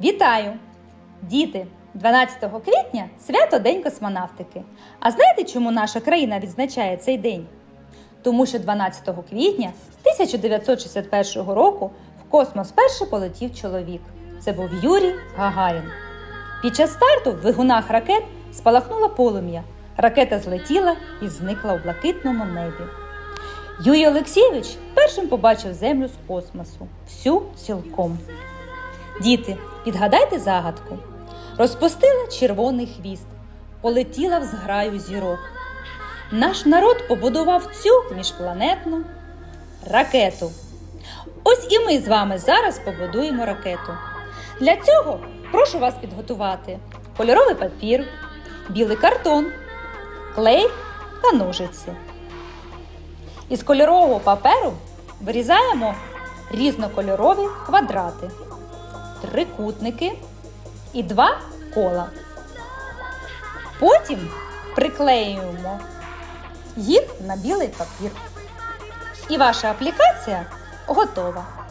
Вітаю! Діти! 12 квітня свято День космонавтики. А знаєте, чому наша країна відзначає цей день? Тому що 12 квітня 1961 року в космос вперше полетів чоловік. Це був Юрій Гагарін. Під час старту в двигунах ракет спалахнуло полум'я. Ракета злетіла і зникла у блакитному небі. Юрій Олексійович першим побачив землю з космосу, всю цілком. Діти, підгадайте загадку. Розпустила червоний хвіст, полетіла в зграю зірок. Наш народ побудував цю міжпланетну ракету. Ось і ми з вами зараз побудуємо ракету. Для цього прошу вас підготувати кольоровий папір, білий картон, клей та ножиці. Із кольорового паперу вирізаємо різнокольорові квадрати, трикутники і два кола. Потім приклеюємо їх на білий папір. І ваша аплікація готова.